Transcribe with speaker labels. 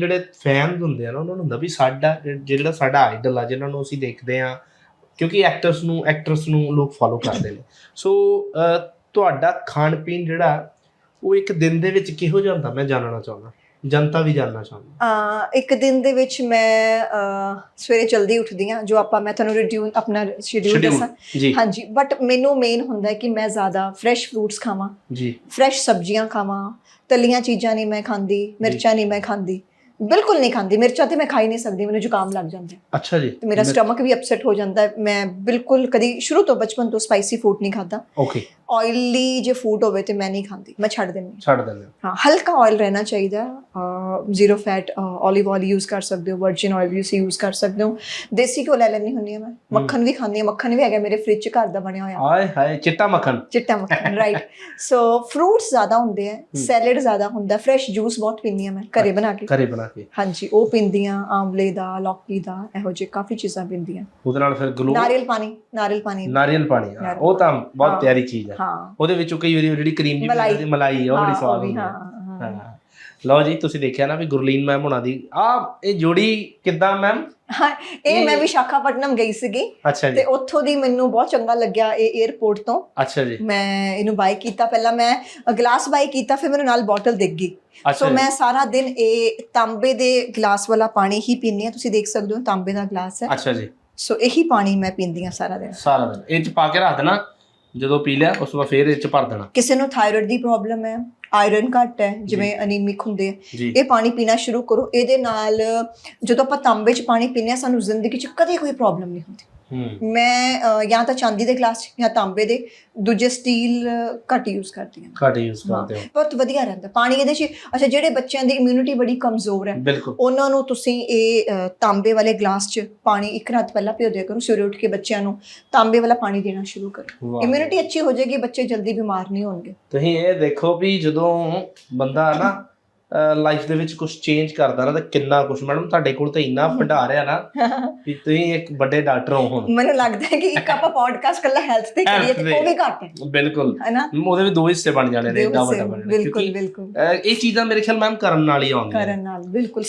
Speaker 1: ਜਿਹੜੇ ਫੈਨਸ ਹੁੰਦੇ ਆ ਨਾ ਉਹਨਾਂ ਨੂੰ ਹੁੰਦਾ ਵੀ ਸਾਡਾ ਜਿਹੜਾ ਸਾਡਾ ਆਈਡਲ ਆ ਜਿਹਨਾਂ ਨੂੰ ਅਸੀਂ ਦੇਖਦੇ ਆ ਕਿਉਂਕਿ ਐਕਟਰਸ ਨੂੰ ਐਕਟਰਸ ਨੂੰ ਲੋਕ ਫਾਲੋ ਕਰਦੇ ਨੇ। ਸੋ ਤੁਹਾਡਾ ਖਾਣ ਪੀਣ ਜਿਹੜਾ ਉਹ ਇੱਕ ਦਿਨ ਦੇ ਵਿੱਚ ਕਿਹੋ ਜਿਹਾ ਹੁੰਦਾ? ਮੈਂ ਜਾਣਨਾ ਚਾਹੁੰਦਾ। ਜਨਤਾ ਵੀ ਜਾਣਨਾ ਚਾਹੁੰਦੀ।
Speaker 2: ਅਹ ਇੱਕ ਦਿਨ ਦੇ ਵਿੱਚ ਮੈਂ ਸਵੇਰੇ ਜਲਦੀ ਉੱਠਦੀ ਹਾਂ ਜੋ ਆਪਾਂ ਮੈਂ ਤੁਹਾਨੂੰ ਰਿਡਿਊ ਆਪਣਾ ਸ਼ਡਿਊਲ ਦੱਸਾਂ। ਹਾਂਜੀ ਬਟ ਮੈਨੂੰ ਮੇਨ ਹੁੰਦਾ ਕਿ ਮੈਂ ਜ਼ਿਆਦਾ ਫਰੈਸ਼ ਫਰੂਟਸ ਖਾਵਾਂ।
Speaker 1: ਜੀ।
Speaker 2: ਫਰੈਸ਼ ਸਬਜ਼ੀਆਂ ਖਾਵਾਂ। ਤਲੀਆਂ ਚੀਜ਼ਾਂ ਨਹੀਂ ਮੈਂ ਖਾਂਦੀ ਮਿਰਚਾਂ ਨਹੀਂ ਮੈਂ ਖਾਂਦੀ। ਬਿਲਕੁਲ ਨਹੀਂ ਖਾਂਦੀ ਮਿਰਚਾਂ ਤੇ ਮੈਂ ਖਾ ਹੀ ਨਹੀਂ ਸਕਦੀ ਮੈਨੂੰ ਜ਼ੁਕਾਮ ਲੱਗ ਜਾਂਦਾ ਹੈ।
Speaker 1: ਅੱਛਾ ਜੀ
Speaker 2: ਤੇ ਮੇਰਾ ਸਟਮਕ ਵੀ ਅਪਸੈਟ ਹੋ ਜਾਂਦਾ ਹੈ। ਮੈਂ ਬਿਲਕੁਲ ਕਦੀ ਸ਼ੁਰੂ ਤੋਂ ਬਚਪਨ ਤੋਂ ਸਪਾਈਸੀ ਫੂਡ ਨਹੀਂ ਖਾਦਾ
Speaker 1: ਓਕੇ
Speaker 2: ਆਇਲੀ ਜੇ ਫੂਡ ਹੋਵੇ ਤੇ ਮੈਂ ਨਹੀਂ ਖਾਂਦੀ ਮੈਂ ਛੱਡ ਦਿੰਦੀ।
Speaker 1: ਛੱਡ ਦਿੰਦੇ ਹਾਂ।
Speaker 2: ਹਾਂ ਹਲਕਾ ਆਇਲ ਰਹਿਣਾ ਚਾਹੀਦਾ zero fat olive oil use ਕਰ ਸਕਦੇ ਹੋ ਵਰਜਿਨ ਆਇਲ ਵੀ ਯੂਜ਼ ਕਰ ਸਕਦੇ ਹੋ। ਦੇਸੀ ਘਿਓ ਲੈ ਲੈਣੀ ਹੁੰਦੀ ਹੈ ਮੈਂ। ਮੱਖਣ ਵੀ ਖਾਂਦੀ ਹਾਂ ਮੱਖਣ ਵੀ ਹੈਗਾ ਮੇਰੇ ਫ੍ਰਿਜ 'ਚ ਘਰ ਦਾ ਬਣਿਆ ਹੋਇਆ।
Speaker 1: ਆਏ ਹਾਏ ਚਿੱਟਾ ਮੱਖਣ।
Speaker 2: ਚਿੱਟਾ ਮੱਖਣ ਰਾਈਟ ਸੋ ਫਰੂਟਸ ਜ਼ਿਆਦਾ ਹੁੰਦੇ ਆ ਸੈਲਡ ਜ਼ਿਆਦਾ ਹੁੰਦਾ ਫਰੈਸ਼ ਜੂਸ ਬਹੁਤ ਪੀਂਦੀ ਹਾਂ ਮੈਂ ਘਰੇ ਬਣਾ ਕੇ।
Speaker 1: ਘਰੇ ਬਣਾ ਕੇ।
Speaker 2: ਹਾਂਜੀ ਉਹ ਪੀਂਦੀ ਹਾਂ ਆਮਲੇ ਦਾ ਲੌਕੀ ਦਾ ਇਹੋ ਜਿਹੇ ਕਾਫੀ ਚੀਜ਼ਾਂ ਪੀਂਦੀ ਹਾਂ।
Speaker 1: ਉਹਦੇ ਨਾਲ ਫਿਰ ਗਲੋ
Speaker 2: ਨਾਰੀਅਲ ਪਾਣੀ ਨਾਰੀਅਲ ਪਾਣੀ।
Speaker 1: ਨਾਰੀਅਲ ਪਾਣੀ ਹਾਂ,
Speaker 2: ਨਾਰੀਅਲ
Speaker 1: ਉਹ ਤਾਂ ਬਹੁਤ। ਪਿਆਰੀ ਚੀਜ਼ ਹੈ
Speaker 2: ਹਾਂ।
Speaker 1: ਉਹਦੇ ਵਿੱਚੋਂ ਕਈ ਵਾਰੀ ਜਿਹੜੀ ਕਰੀਮ ਜੀ
Speaker 2: ਮਲਾਈ।
Speaker 1: ਬਣਦੀ ਮਲਾਈ। ਆ, ਉਹ ਬੜੀ ਸਵਾਦ ਹੁੰਦੀ
Speaker 2: ਹਾਂ
Speaker 1: ਹੈ ਲਓ ਜੀ ਤੁਸੀਂ ਦੇਖਿਆ ਨਾ ਵੀ ਗੁਰਲੀਨ ਮੈਮ ਹੁਣਾਂ ਦੀ ਆ ਇਹ ਜੋੜੀ ਕਿੱਦਾਂ ਮੈਮ?
Speaker 2: ਹਾਂ ਇਹ ਮੈਂ ਵਿਸ਼ਾਖਾਪਟਨਮ ਗਈ ਸੀਗੀ। ਤੇ ਉੱਥੋਂ ਦੀ ਮੈਨੂੰ ਬਹੁਤ ਚੰਗਾ ਲੱਗਿਆ ਇਹ 에어ਪੋਰਟ ਤੋਂ।
Speaker 1: ਅੱਛਾ ਜੀ।
Speaker 2: ਮੈਂ ਇਹਨੂੰ ਬਾਈ ਕੀਤਾ। ਪਹਿਲਾਂ ਮੈਂ ਗਲਾਸ ਬਾਈ ਕੀਤਾ ਫਿਰ ਮੈਨੂੰ ਨਾਲ ਬੋਟਲ ਦਿਖ ਗਈ। ਸੋ। ਮੈਂ ਸਾਰਾ ਦਿਨ ਇਹ ਤਾਂਬੇ ਦੇ ਗਲਾਸ ਵਾਲਾ ਪਾਣੀ ਹੀ ਪੀਂਦੀ ਹਾਂ। ਤੁਸੀਂ ਦੇਖ ਸਕਦੇ ਹੋ ਤਾਂਬੇ ਦਾ ਗਲਾਸ ਹੈ।
Speaker 1: ਅੱਛਾ ਜੀ।
Speaker 2: ਸੋ ਇਹੀ ਪਾਣੀ ਮੈਂ ਪੀਂਦੀ ਹਾਂ ਸਾਰਾ ਦਿਨ।
Speaker 1: ਸਾਰਾ ਦਿਨ। ਇਹ ਚ ਪਾ ਕੇ ਰੱਖ ਦੇਣਾ। ਜਦੋਂ ਪੀ ਲਿਆ ਉਸ ਤੋਂ ਬਾਅਦ ਫੇਰ ਇਹ ਚ ਭਰ ਦੇਣਾ।
Speaker 2: ਕਿਸੇ ਨੂੰ ਥਾਇਰਾਇਡ ਦੀ ਪ੍ਰੋਬਲਮ ਹੈ ਆਇਰਨ ਘੱਟ ਹੈ ਜਿਵੇਂ ਅਨੀਮਿਕ ਹੁੰਦੇ ਆ।
Speaker 1: ਜੀ।
Speaker 2: ਇਹ ਪਾਣੀ ਪੀਣਾ ਸ਼ੁਰੂ ਕਰੋ ਇਹਦੇ ਨਾਲ ਜਦੋਂ ਆਪਾਂ ਤਾਂਬੇ 'ਚ ਪਾਣੀ ਪੀਂਦੇ ਹਾਂ ਸਾਨੂੰ ਜ਼ਿੰਦਗੀ 'ਚ ਕਦੇ ਕੋਈ ਪ੍ਰੋਬਲਮ ਨਹੀਂ ਹੁੰਦੀ। ਮੈਂ ਅਹ, ਜਾਂ ਤਾਂ ਚਾਂਦੀ ਦੇ ਗਲਾਸ 'ਚ ਜਾਂ ਤਾਂਬੇ ਦੇ ਦੂਜੇ ਸਟੀਲ ਘੱਟ ਯੂਜ਼ ਕਰਦੀ ਹਾਂ।
Speaker 1: ਘੱਟ ਯੂਜ਼ ਕਰਦੇ ਹੋ।
Speaker 2: ਬਹੁਤ ਵਧੀਆ ਰਹਿੰਦਾ। ਪਾਣੀ ਇਹਦੇ 'ਚ ਅੱਛਾ ਜਿਹੜੇ ਬੱਚਿਆਂ ਦੀ ਇਮਿਊਨਿਟੀ ਬੜੀ ਕਮਜ਼ੋਰ ਹੈ
Speaker 1: ਬਿਲਕੁਲ।
Speaker 2: ਉਹਨਾਂ ਨੂੰ ਤੁਸੀਂ ਇਹ ਅਹ, ਤਾਂਬੇ ਵਾਲੇ ਗਲਾਸ 'ਚ ਪਾਣੀ ਇੱਕ ਰਾਤ ਪਹਿਲਾਂ ਪਿਓ ਦਿਆ ਕਰੋ ਸਵੇਰੇ ਉੱਠ ਕੇ ਬੱਚਿਆਂ ਨੂੰ ਤਾਂਬੇ ਵਾਲਾ ਪਾਣੀ ਦੇਣਾ ਸ਼ੁਰੂ ਕਰੋ।
Speaker 1: ਵਾਹ।
Speaker 2: ਇਮਿਊਨਿਟੀ ਅੱਛੀ ਹੋ ਜਾਏਗੀ ਬੱਚੇ ਜਲਦੀ ਬਿਮਾਰ ਨਹੀਂ ਹੋਣਗੇ।
Speaker 1: ਤੁਸੀਂ ਇਹ ਦੇਖੋ ਵੀ ਜਦੋਂ ਬੰਦਾ ਨਾ ਲਾਈਫ ਦੇ ਵਿੱਚ ਕੁਝ ਚੇਂਜ ਕਰਦਾ ਨਾ ਤਾਂ ਕਿੰਨਾ ਕੁਝ ਮੈਡਮ ਤੁਹਾਡੇ ਕੋਲ ਤਾਂ ਇੰਨਾ ਭੰਡਾਰ ਆ ਨਾ ਵੀ ਤੁਸੀਂ ਇੱਕ ਵੱਡੇ ਡਾਕਟਰ ਹੋ ਹੁਣ।
Speaker 2: ਮੈਨੂੰ ਲੱਗਦਾ ਹੈ ਕਿ ਇੱਕ ਆਪਾਂ ਪੋਡਕਾਸਟ ਕੱਲਾ ਹੈਲਥ ਤੇ ਕਰੀਏ ਤੇ ਉਹ। ਵੀ ਘੱਟ ਹੈ।
Speaker 1: ਬਿਲਕੁਲ। ਉਹਦੇ ਵੀ ਦੋ ਹਿੱਸੇ ਬਣ ਜਾਣੇ ਨੇ ਏਡਾ ਵੱਡਾ ਬਣਨਾ
Speaker 2: ਬਿਲਕੁਲ ਬਿਲਕੁਲ।
Speaker 1: ਇਹ ਚੀਜ਼ਾਂ ਮੇਰੇ ਖਿਆਲ ਮੈਮ ਕਰਨ ਨਾਲ ਹੀ ਆਉਂਦੀਆਂ।
Speaker 2: ਕਰਨ ਨਾਲ ਬਿਲਕੁਲ।